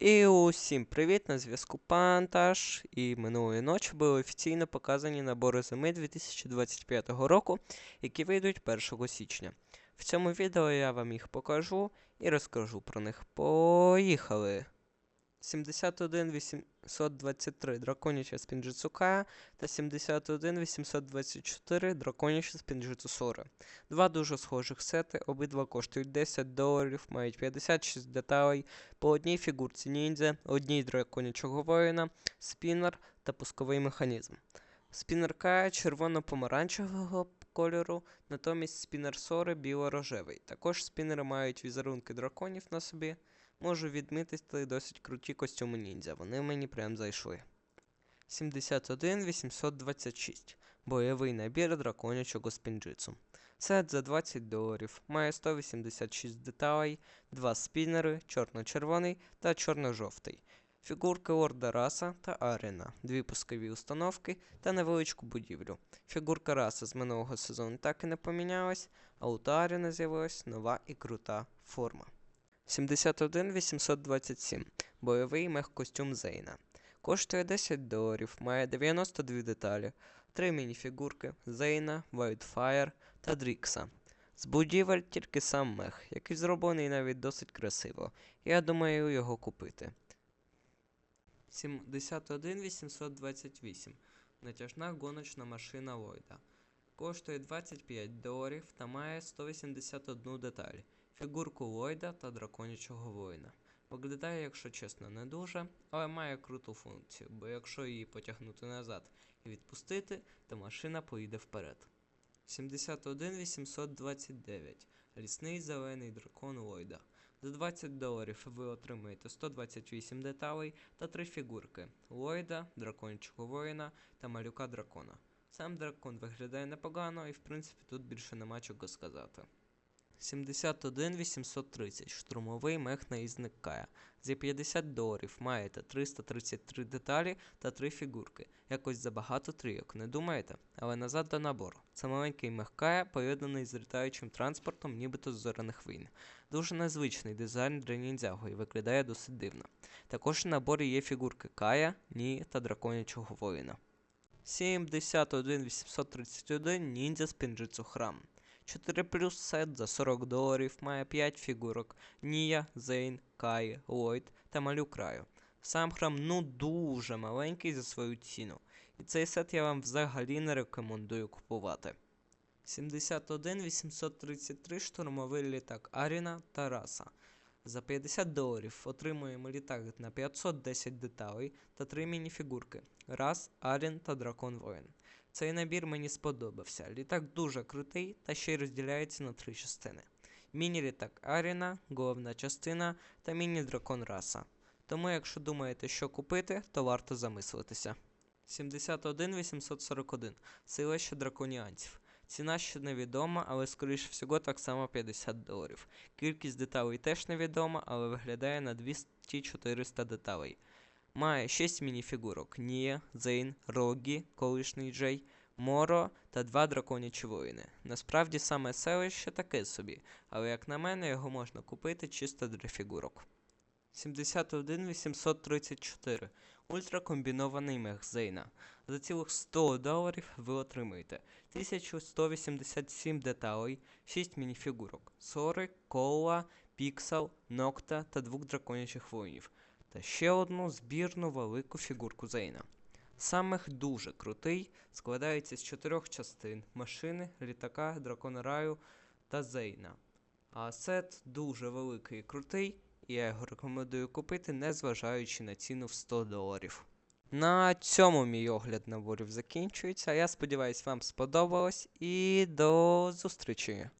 І усім привіт, на зв'язку Панташ. І минулої ночі були офіційно показані набори зими 2025 року, які вийдуть 1 січня. В цьому відео я вам їх покажу і розкажу про них. Поїхали! 71 823 драконяча з Пінджицука та 71 824 драконяча з Два дуже схожих сети, обидва коштують 10 доларів, мають 56 деталей, по одній фігурці ніндзя, одній драконячого воїна, спінер та пусковий механізм. Спінер Кая червоно-помаранчевого кольору, натомість спінер Сори біло-рожевий. Також спінери мають візерунки драконів на собі. Можу відмітити досить круті костюми ніндзя, вони мені прям зайшли. 71 826 бойовий набір драконячого з пінджицу. Сет за 20 доларів, має 186 деталей, два спінери, чорно-червоний та чорно-жовтий, фігурки Орда Раса та Арена, дві пускові установки та невеличку будівлю. Фігурка Раса з минулого сезону так і не помінялась, а у Арена з'явилась нова і крута форма. 71 827 бойовий мехкостюм Зейна. Коштує 10 доларів, має 92 деталі, три мініфігурки Зейна, Wildfire та Дрікса. З будівель тільки сам мех, який зроблений навіть досить красиво. Я думаю його купити. 71 828 натяжна гоночна машина Ллойда. Коштує 25 доларів та має 181 деталь, фігурку Ллойда та драконячого воїна. Виглядає, якщо чесно, не дуже, але має круту функцію, бо якщо її потягнути назад і відпустити, то машина поїде вперед. 71 829 Лісний зелений дракон Ллойда. За 20 доларів ви отримаєте 128 деталей та 3 фігурки Ллойда, дракончого воїна та малюка дракона. Сам дракон виглядає непогано і в принципі тут більше нема чого сказати. 71 830 штурмовий мех наїзник Кая. За 50 доларів маєте 333 деталі та 3 фігурки. Якось забагато трійок, не думаєте? Але назад до набору. Це маленький мех Кая, поєднаний з літаючим транспортом, нібито з зоряних війн. Дуже незвичний дизайн для ніндзяго і виглядає досить дивно. Також в наборі є фігурки Кая, Ні та драконячого воїна. 71 831 ніндзя з Пінджицу Храм. 4 плюс сет за 40 доларів має 5 фігурок Нія, Зейн, Кай, Ллойд та Малюк Раю. Сам храм ну дуже маленький за свою ціну. І цей сет я вам взагалі не рекомендую купувати. 71 833 штурмовий літак Аріна та Раса. За 50 доларів отримуємо літак на 510 деталей та 3 мініфігурки Раз, Арін та Дракон Воїн. Цей набір мені сподобався. Літак дуже крутий та ще й розділяється на три частини: міні-літак Аріна, головна частина та міні-дракон Раса. Тому, якщо думаєте, що купити, то варто замислитися. 71 841 Силище драконіанців. Ціна ще невідома, але скоріше всього так само 50 доларів. Кількість деталей теж невідома, але виглядає на 200-400 деталей. Має 6 мініфігурок Нія, Зейн, Рогі, колишній Джей, Моро та два драконячі воїни. Насправді саме селище таке собі, але як на мене, його можна купити чисто для фігурок. 71 834 Ультракомбінований мех Зейна. За цілих 100 доларів ви отримаєте 1187 деталей, 6 мініфігурок Сори, Кола, Піксел, Нокта та двох драконячих воїнів та ще одну збірну велику фігурку Зейна. Самих дуже крутий, складається з чотирьох частин машини, літака, дракона раю та Зейна. А сет дуже великий і крутий, я його рекомендую купити, незважаючи на ціну в 100 доларів. На цьому мій огляд наборів закінчується. Я сподіваюсь, вам сподобалось і до зустрічі!